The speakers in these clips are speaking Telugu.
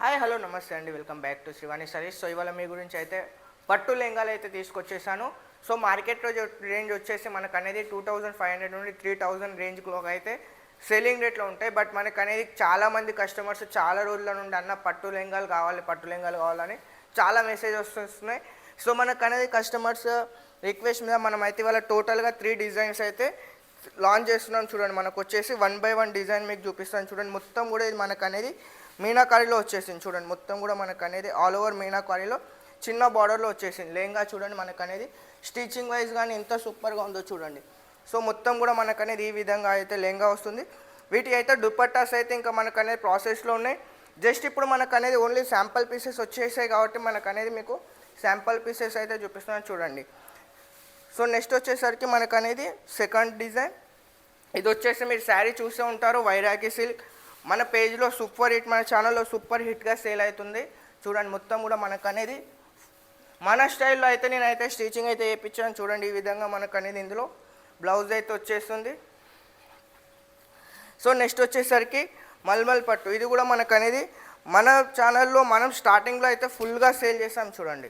హాయ్ హలో నమస్తే అండి. Welcome back to Shivani sarees. So ఇవాళ మీ గురించి అయితే పట్టు లెంగాలు అయితే తీసుకొచ్చేసాను. సో మార్కెట్లో రేంజ్ వచ్చేసి మనకు అనేది టూ థౌజండ్ ఫైవ్ హండ్రెడ్ నుండి త్రీ థౌజండ్ రేంజ్లో అయితే సెల్లింగ్ రేట్లో ఉంటాయి. బట్ మనకు అనేది చాలామంది కస్టమర్స్ చాలా రోజుల నుండి అన్న పట్టు లెంగాలు కావాలి పట్టు లెంగాలు కావాలని చాలా మెసేజ్ వస్తున్నాయి. సో మనకు అనేది కస్టమర్స్ రిక్వెస్ట్ మీద మనం అయితే ఇవాళ టోటల్గా త్రీ డిజైన్స్ అయితే లాంచ్ చేస్తున్నాం చూడండి. మనకు వచ్చేసి వన్ బై వన్ డిజైన్ మీకు చూపిస్తాను చూడండి. మొత్తం కూడా ఇది మనకు అనేది మీనాకారీలో వచ్చేసింది చూడండి మొత్తం కూడా మనకు అనేది ఆల్ ఓవర్ మీనాకారీలో చిన్న బార్డర్లో వచ్చేసింది. లేంగా చూడండి మనకు అనేది స్టిచ్చింగ్ వైజ్ కానీ ఎంత సూపర్గా ఉందో చూడండి. సో మొత్తం కూడా మనకు అనేది ఈ విధంగా అయితే లెంగా వస్తుంది. వీటి అయితే దుపట్టాస్ అయితే ఇంకా మనకు అనేది ప్రాసెస్లో ఉన్నాయి. జస్ట్ ఇప్పుడు మనకు అనేది ఓన్లీ శాంపుల్ పీసెస్ వచ్చేసాయి కాబట్టి మనకు అనేది మీకు శాంపుల్ పీసెస్ అయితే చూపిస్తున్నాను చూడండి. సో నెక్స్ట్ వచ్చేసరికి మనకు అనేది సెకండ్ డిజైన్ ఇది వచ్చేసి మీరు శారీ చూసే ఉంటారు వైరాగి సిల్క్. మన పేజ్లో సూపర్ హిట్ మన ఛానల్లో సూపర్ హిట్గా సేల్ అవుతుంది. చూడండి మొత్తం కూడా మనకు అనేది మన స్టైల్లో అయితే నేనైతే స్టిచ్చింగ్ అయితే చేయించాను చూడండి ఈ విధంగా మనకు అనేది ఇందులో బ్లౌజ్ అయితే వచ్చేస్తుంది. సో నెక్స్ట్ వచ్చేసరికి మల్మల్ పట్టు. ఇది కూడా మనకు అనేది మన ఛానల్లో మనం స్టార్టింగ్లో అయితే ఫుల్గా సేల్ చేసాం చూడండి.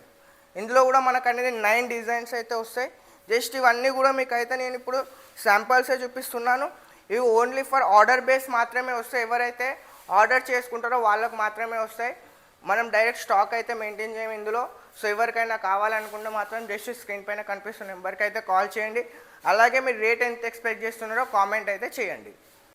ఇందులో కూడా మనకు అనేది నైన్ డిజైన్స్ అయితే వస్తాయి. జస్ట్ ఇవన్నీ కూడా మీకు అయితే నేను ఇప్పుడు శాంపల్సే చూపిస్తున్నాను. ఇవి ఓన్లీ ఫర్ ఆర్డర్ బేస్ మాత్రమే వస్తాయి. ఎవరైతే ఆర్డర్ చేసుకుంటారో వాళ్ళకు మాత్రమే వస్తాయి. మనం డైరెక్ట్ స్టాక్ అయితే మెయింటైన్ చేయం ఇందులో. సో ఎవరికైనా కావాలనుకుంటే మాత్రం జస్ట్ స్క్రీన్ పైన కనిపిస్తున్న నెంబర్కి అయితే కాల్ చేయండి. అలాగే మీరు రేట్ ఎంత ఎక్స్పెక్ట్ చేస్తున్నారో కామెంట్ అయితే చేయండి.